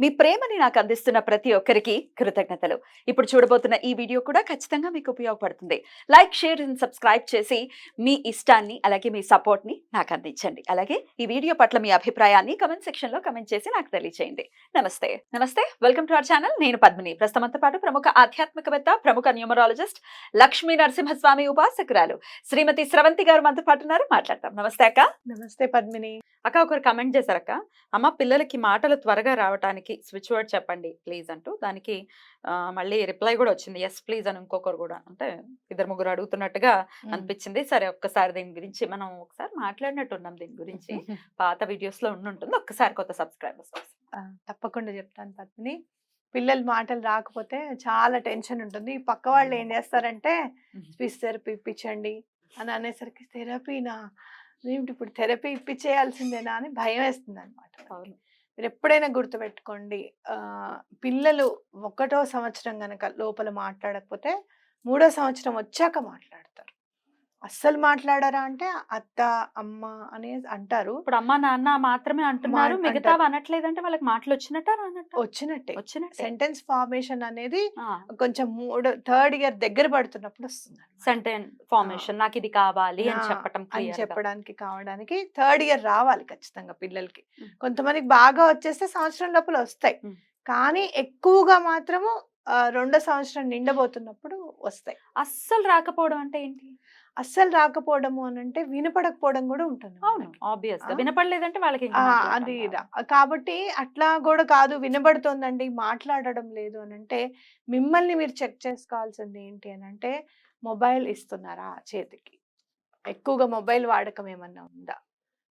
మీ ప్రేమని నాకు అందిస్తున్న ప్రతి ఒక్కరికి కృతజ్ఞతలు. ఇప్పుడు చూడబోతున్న ఈ వీడియో కూడా ఖచ్చితంగా మీకు ఉపయోగపడుతుంది. లైక్ షేర్ అండ్ సబ్స్క్రైబ్ చేసి మీ ఇష్టాన్ని అలాగే మీ సపోర్ట్ని నాకు అందించండి. అలాగే ఈ వీడియో పట్ల మీ అభిప్రాయాన్ని కమెంట్ సెక్షన్లో కమెంట్ చేసి నాకు తెలియజేయండి నమస్తే. నమస్తే. Welcome to our channel. నేను పద్మిని. ప్రస్తుతంతో పాటు ప్రముఖ ఆధ్యాత్మికవేత్త ప్రముఖ న్యూమరాలజిస్ట్ లక్ష్మీ నరసింహస్వామి ఉపాసకురాలు శ్రీమతి స్రవంతి గారు మనతో పాటు ఉన్నారు. మాట్లాడతాం నమస్తే అక్క. నమస్తే పద్మిని. అక్క ఒకరు కమెంట్ చేశారక్క. అమ్మ పిల్లలకి మాటలు త్వరగా రావడానికి స్విచ్ వర్డ్ చెప్పండి ప్లీజ్ అంటూ దానికి మళ్ళీ రిప్లై కూడా వచ్చింది. ఎస్ ప్లీజ్ అని ఇంకొకరు కూడా. అంటే ఇద్దరు ముగ్గురు అడుగుతున్నట్టుగా అనిపించింది. సరే ఒక్కసారి దీని గురించి మనం ఒకసారి మాట్లాడినట్టున్నాం దీని గురించి. పాత వీడియోస్లో ఉండుంటుంది. ఒక్కసారి కొత్త సబ్స్క్రైబర్స్ తప్పకుండా చెప్తాను పద్మిని. పిల్లల మాటలు రాకపోతే చాలా టెన్షన్ ఉంటుంది. ఈ పక్క వాళ్ళు ఏం చేస్తారంటే స్పీచ్ థెరపీ ఇప్పించండి అని అనేసరికి థెరపీనా? ఇప్పుడు థెరపీ ఇప్పించేయాల్సిందేనా అని భయం వేస్తుంది అనమాట అవును. మీరు ఎప్పుడైనా గుర్తుపెట్టుకోండి పిల్లలు ఒకటో సంవత్సరం కనుక లోపల మాట్లాడకపోతే మూడో సంవత్సరం వచ్చాక మాట్లాడతారు. అస్సలు మాట్లాడారా అంటే అత్త అమ్మ అని అంటారు. ఇప్పుడు అమ్మ నాన్న మాత్రమే అంటున్నారు. మిగతా. అనట్లేదంటే వాళ్ళకి మాటలు వచ్చినట్ట వచ్చినట్టే. వచ్చినట్టే. సెంటెన్స్ ఫార్మేషన్ అనేది కొంచెం మూడు థర్డ్ ఇయర్ దగ్గర పడుతున్నప్పుడు వస్తుంది. Sentence formation. నాకు ఇది కావాలి అని ఆ, చెప్పటం అని. చెప్పడానికి కావడానికి థర్డ్ ఇయర్ రావాలి ఖచ్చితంగా పిల్లలకి. కొంతమందికి బాగా వచ్చేస్తే సంవత్సరం లోపల వస్తాయి. కానీ ఎక్కువగా మాత్రము రెండో సంవత్సరం నిండబోతున్నప్పుడు వస్తాయి. అస్సలు రాకపోవడం అంటే ఏంటి? అస్సలు రాకపోవడము అని అంటే వినపడకపోవడం కూడా ఉంటుంది అవును. ఆబ్వియస్గా? వినపడలేదంటే వాళ్ళకి అది కాబట్టి అట్లా కూడా కాదు. వినబడుతోందండి. మాట్లాడడం లేదు అని అంటే మిమ్మల్ని మీరు చెక్ చేసుకోవాల్సింది ఏంటి అని అంటే మొబైల్ ఇస్తున్నారా చేతికి? ఎక్కువగా మొబైల్ వాడకం ఏమన్నా ఉందా?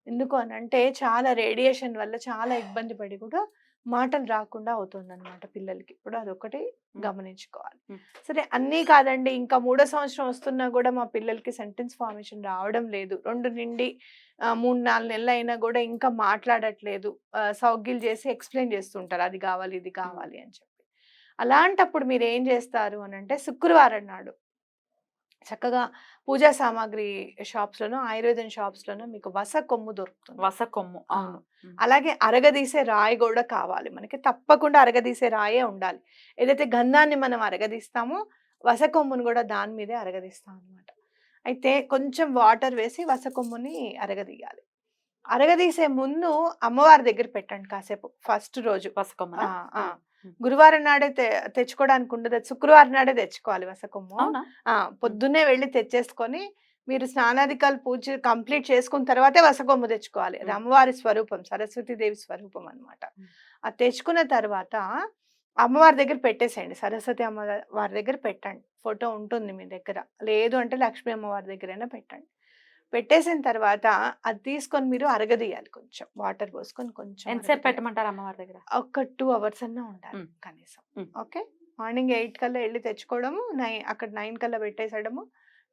ఎందుకు అని అంటే చాలా రేడియేషన్ వల్ల చాలా ఇబ్బంది పడి కూడా మాటలు రాకుండా అవుతుంది అనమాట పిల్లలకి. ఇప్పుడు అదొకటి. గమనించుకోవాలి. సరే అన్నీ కాదండి. ఇంకా మూడో సంవత్సరం వస్తున్నా కూడా మా పిల్లలకి సెంటెన్స్ ఫార్మేషన్ రావడం లేదు. రెండు నుండి మూడు నాలుగు నెలలు అయినా కూడా ఇంకా మాట్లాడట్లేదు. ఆ, సౌగ్గిలు చేసి ఎక్స్ప్లెయిన్ చేస్తుంటారు. అది కావాలి ఇది కావాలి అని చెప్పి. అలాంటప్పుడు మీరు ఏం చేస్తారు అని అంటే శుక్రవారం నాడు చక్కగా పూజా సామాగ్రి షాప్స్ లోనో ఆయుర్వేదం షాప్స్ లోనో మీకు వస కొమ్ము దొరుకుతుంది. వస కొమ్ము. అవును. అలాగే అరగదీసే రాయి కూడా కావాలి. మనకి తప్పకుండా అరగదీసే రాయే ఉండాలి. ఏదైతే గంధాన్ని మనం అరగదీస్తామో వస కొమ్మును కూడా దాని మీదే అరగదీస్తాం అనమాట అయితే కొంచెం వాటర్ వేసి వస కొమ్ముని అరగదీయాలి. అరగదీసే ముందు అమ్మవారి దగ్గర పెట్టండి కాసేపు ఫస్ట్ రోజు. వస కొమ్మన ఆ, ఆ. గురువారం నాడే తె- తెచ్చుకోవడానికి ఉండదు. శుక్రవారం నాడే తెచ్చుకోవాలి వస కొమ్ము అవునా? ఆ, పొద్దున్నే వెళ్ళి తెచ్చేసుకొని మీరు స్నానాధికాలు పూజ కంప్లీట్ చేసుకున్న తర్వాతే వసకొమ్ము తెచ్చుకోవాలి. అది. అమ్మవారి స్వరూపం సరస్వతీదేవి స్వరూపం అన్నమాట. మ్. అది తెచ్చుకున్న తర్వాత అమ్మవారి దగ్గర పెట్టేసేయండి. సరస్వతి అమ్మవారి దగ్గర పెట్టండి. ఫోటో ఉంటుంది మీ దగ్గర. లేదు అంటే లక్ష్మీ అమ్మవారి దగ్గరైనా పెట్టండి. పెట్టేసిన తర్వాత అది తీసుకొని మీరు అరగదీయాలి కొంచెం వాటర్ పోసుకొని కొంచెం ఎంతసేపు. పెట్టమంటారు అమ్మవారి దగ్గర ఒక టూ అవర్స్ అన్నా ఉండాలి. కనీసం. ఓకే మార్నింగ్ ఎయిట్ కల్లా వెళ్ళి తెచ్చుకోవడము నైన్ అక్కడ నైన్ కల్లా పెట్టేసడము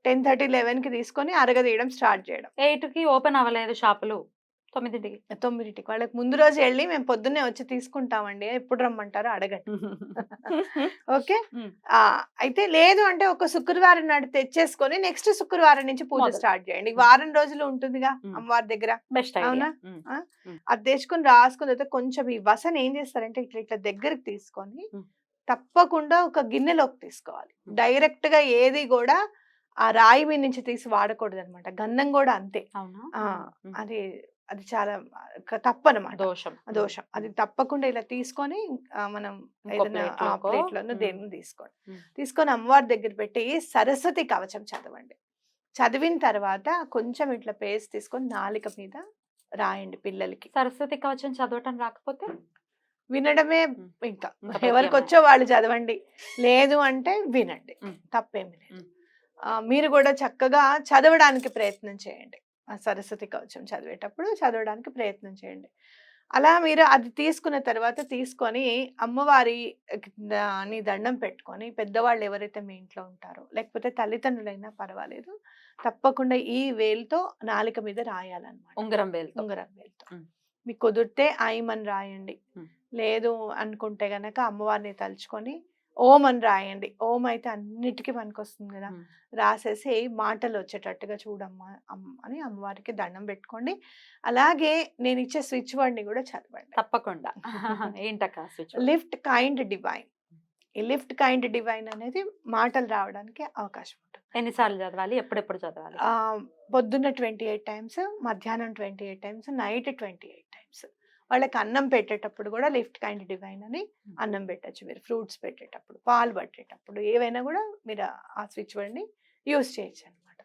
టెన్ థర్టీ లెవెన్కి తీసుకొని అరగదీయడం స్టార్ట్ చేయడం ఎయిట్కి ఓపెన్ అవ్వలేదు షాపులు తొమ్మిదింటికి. తొమ్మిదింటికి. వాళ్ళకి ముందు రోజు వెళ్ళి మేము పొద్దున్నే వచ్చి తీసుకుంటామండి. ఎప్పుడు రమ్మంటారో అడగండి. ఓకే? అయితే లేదు అంటే ఒక శుక్రవారం నాడు తెచ్చేసుకొని నెక్స్ట్ శుక్రవారం నుంచి పూజ. స్టార్ట్ చేయండి. వారం రోజులు ఉంటుందిగా. అమ్మవారి దగ్గర. బెస్ట్ అవునా? అది తెచ్చుకొని రాసుకున్న తర్వాత కొంచెం ఈ వసన ఏం చేస్తారంటే ఇట్లా ఇట్లా దగ్గరికి తీసుకొని. తప్పకుండా ఒక గిన్నెలోకి తీసుకోవాలి. డైరెక్ట్గా ఏది కూడా ఆ రాయి మీద నుంచి తీసి వాడకూడదు అనమాట గంధం కూడా అంతే. అది అది చాలా తప్పనమాట. దోషం. దోషం. అది తప్పకుండా ఇలా తీసుకొని మనం ఏదైనా ప్లేట్లోనూ మ్. దేని తీసుకోండి. తీసుకొని అమ్మవారి దగ్గర పెట్టి సరస్వతి కవచం చదవండి. చదివిన తర్వాత కొంచెం ఇట్లా పేస్ట్ తీసుకొని నాలిక మీద రాయండి పిల్లలకి. సరస్వతి కవచం చదవటం రాకపోతే? వినడమే. ఇంకా. ఎవరికి. వచ్చో వాళ్ళు చదవండి. లేదు అంటే వినండి. తప్పేమి లేదు. మీరు కూడా చక్కగా చదవడానికి ప్రయత్నం చేయండి. సరస్వతి కవచం చదివేటప్పుడు చదవడానికి ప్రయత్నం చేయండి. అలా మీరు అది తీసుకున్న తర్వాత తీసుకొని అమ్మవారి ని దండం పెట్టుకొని పెద్దవాళ్ళు ఎవరైతే మీ ఇంట్లో ఉంటారో లేకపోతే తల్లిదండ్రులైనా పర్వాలేదు తప్పకుండా ఈ వేలుతో నాలిక మీద రాయాలన్నమాట. ఉంగరం వేలుతో. ఉంగరం వేలుతో. మీకు కుదిరితే ఐమని రాయండి. లేదు అనుకుంటే గనక అమ్మవారిని తలుచుకొని ఓం అని రాయండి. ఓం అయితే అన్నిటికీ పనికొస్తుంది కదా. రాసేసి మాటలు వచ్చేటట్టుగా చూడమ్మా అని అమ్మవారికి దండం పెట్టుకోండి. అలాగే నేను ఇచ్చే స్విచ్ వర్డ్ని కూడా చదవండి. తప్పకుండా. ఏంటక్క స్విచ్ లిఫ్ట్ కైండ్ డివైన్. ఈ లిఫ్ట్ కైండ్ డివైన్ అనేది మాటలు రావడానికి అవకాశం ఉంటుంది. ఎన్నిసార్లు చదవాలి? ఎప్పుడెప్పుడు చదవాలి? పొద్దున్న ట్వంటీ ఎయిట్ టైమ్స్ మధ్యాహ్నం twenty eight times night twenty eight times. వాళ్ళకి అన్నం పెట్టేటప్పుడు కూడా లిఫ్ట్ కైండ్ డివైన్ అని అన్నం పెట్టచ్చు మీరు ఫ్రూట్స్ పెట్టేటప్పుడు పాలు పట్టేటప్పుడు ఏవైనా కూడా మీరు ఆ స్విచ్ వర్డ్ని యూస్ చేయొచ్చు అనమాట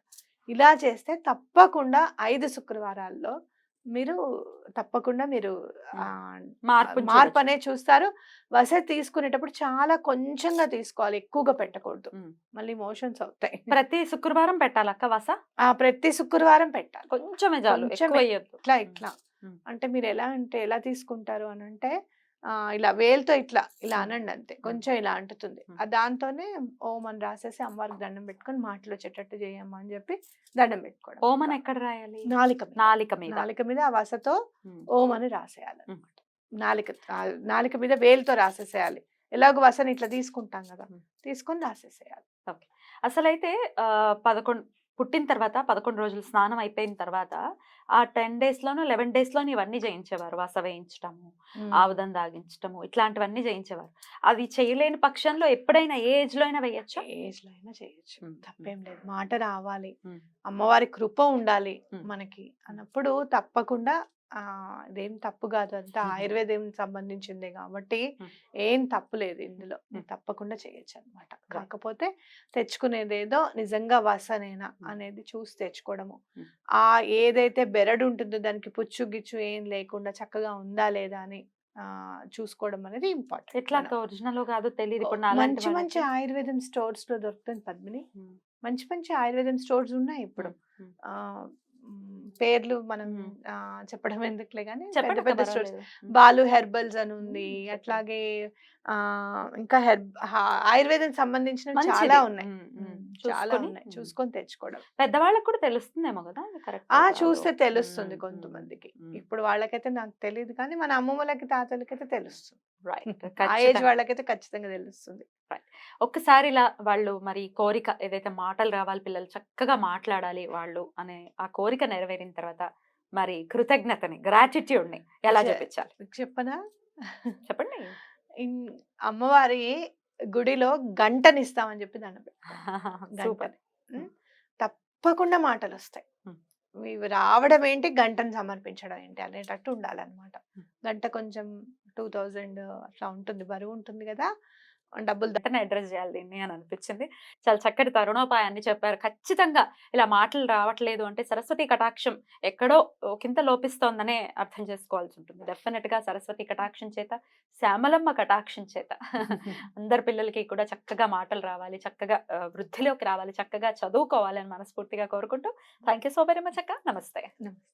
ఇలా చేస్తే తప్పకుండా ఐదు శుక్రవారాల్లో మీరు తప్పకుండా మీరు మార్పు మార్పు అనేది చూస్తారు. వసతి తీసుకునేటప్పుడు చాలా కొంచెంగా తీసుకోవాలి ఎక్కువగా పెట్టకూడదు. మళ్ళీ మోషన్స్ అవుతాయి. ప్రతి శుక్రవారం పెట్టాలక్క వస? ఆ ప్రతి శుక్రవారం పెట్టాలి. కొంచెమే చాలు ఇట్లా ఇట్లా. అంటే మీరు ఎలా అంటే ఎలా తీసుకుంటారు అని అంటే ఇలా వేలుతో ఇట్లా ఇలా అనండి అంతే. కొంచెం ఇలా అంటుతుంది. దాంతోనే ఓం అని రాసేసి అమ్మవారికి దండం పెట్టుకొని మాటలు వచ్చేటట్టు చేయమ్మా అని చెప్పి దండం పెట్టుకోవడం ఓమన్ ఎక్కడ రాయాలి? నాలిక మీద. నాలిక మీద. నాలిక మీద ఆ వసతో. ఓం అని రాసేయాలి అనమాట నాలిక నాలిక మీద వేలుతో రాసేసేయాలి. ఎలాగో వసని ఇట్లా తీసుకుంటాం కదా. తీసుకొని రాసేసేయాలి. అసలైతే ఆ, పదకొండు పుట్టిన తర్వాత పదకొండు రోజులు స్నానం అయిపోయిన తర్వాత ఆ టెన్ డేస్ లోను లెవెన్ డేస్ లోను ఇవన్నీ చేయించేవారు వస వేయించటము ఆవుదం దాగించటము ఇట్లాంటివన్నీ చేయించేవారు. అది చేయలేని పక్షంలో ఎప్పుడైనా ఏ ఏజ్లో అయినా వేయచ్చా? ఏజ్లో అయినా చేయొచ్చు. తప్పేం లేదు. మాట రావాలి. అమ్మవారి కృప ఉండాలి. మనకి అన్నప్పుడు తప్పకుండా ఇదేం తప్పు కాదు. అంతా. ఆయుర్వేదం సంబంధించిందే కాబట్టి. ఏం తప్పు లేదు ఇందులో. తప్పకుండా చేయొచ్చు అనమాట కాకపోతే తెచ్చుకునేదేదో నిజంగా వసనేనా అనేది చూసి తెచ్చుకోవడము. ఆ ఏదైతే బెరడు ఉంటుందో దానికి పుచ్చు గిచ్చు ఏం లేకుండా చక్కగా ఉందా లేదా అని చూసుకోవడం అనేది ఇంపార్టెంట్ ఎట్లా ఒరిజినల్ కాదు తెలియదు మంచి మంచి. ఆయుర్వేదం స్టోర్స్లో దొరుకుతుంది పద్మిని మంచి మంచి ఆయుర్వేదం స్టోర్స్ ఉన్నాయి ఇప్పుడు. పేర్లు మనం చెప్పడం ఎందుకులే కానీ పెద్ద పెద్ద స్టోర్స్. బాలు హెర్బల్స్ అని ఉంది. అట్లాగే ఆ ఇంకా హెర్బ్ ఆయుర్వేదం సంబంధించిన. చాలా ఉన్నాయి. చాలా ఉన్నాయి. చూసుకొని తెచ్చుకోవడం. పెద్దవాళ్ళకి కూడా తెలుస్తుందేమో కదా? ఆ. చూస్తే తెలుస్తుంది కొంతమందికి. ఇప్పుడు వాళ్ళకైతే నాకు తెలియదు కానీ మన అమ్మమ్మలకి తాతలకైతే తెలుస్తుంది. Right. ఆ ఏజ్. వాళ్ళకైతే ఖచ్చితంగా తెలుస్తుంది. ఒక్కసారి ఇలా వాళ్ళు మరి కోరిక ఏదైతే మాటలు రావాలి పిల్లలు చక్కగా మాట్లాడాలి వాళ్ళు అనే ఆ కోరిక నెరవేరిన తర్వాత మరి కృతజ్ఞతని గ్రాటిట్యూడ్ని ఎలా చూపించాలి మీకు చెప్పనా? చెప్పండి. అమ్మవారి గుడిలో గంటనిస్తామని చెప్పి దండం పెట్టుకోండి. సూపర్. గంటని. తప్పకుండా మాటలు వస్తాయి రావడం ఏంటి గంటను సమర్పించడం ఏంటి? అనేటట్టు ఉండాలన్నమాట. గంట కొంచెం టూ థౌజండ్ అట్లా ఉంటుంది బరువు ఉంటుంది కదా. డబ్బులు ద- వెంటనే అడ్రస్ చేయాలి దీన్ని అని అనిపించింది. చాలా చక్కటి తరుణోపాయాన్ని చెప్పారు. ఖచ్చితంగా ఇలా మాటలు రావట్లేదు అంటే సరస్వతి కటాక్షం ఎక్కడో కింద లోపిస్తోందనే అర్థం చేసుకోవాల్సి ఉంటుంది. డెఫినెట్గా సరస్వతి కటాక్షం చేత శ్యామలమ్మ కటాక్షం చేత అందరి పిల్లలకి కూడా చక్కగా మాటలు రావాలి చక్కగా వృద్ధిలోకి రావాలి చక్కగా చదువుకోవాలి అని మనస్ఫూర్తిగా కోరుకుంటూ. Thank you so very much అక్క. నమస్తే. నమస్తే.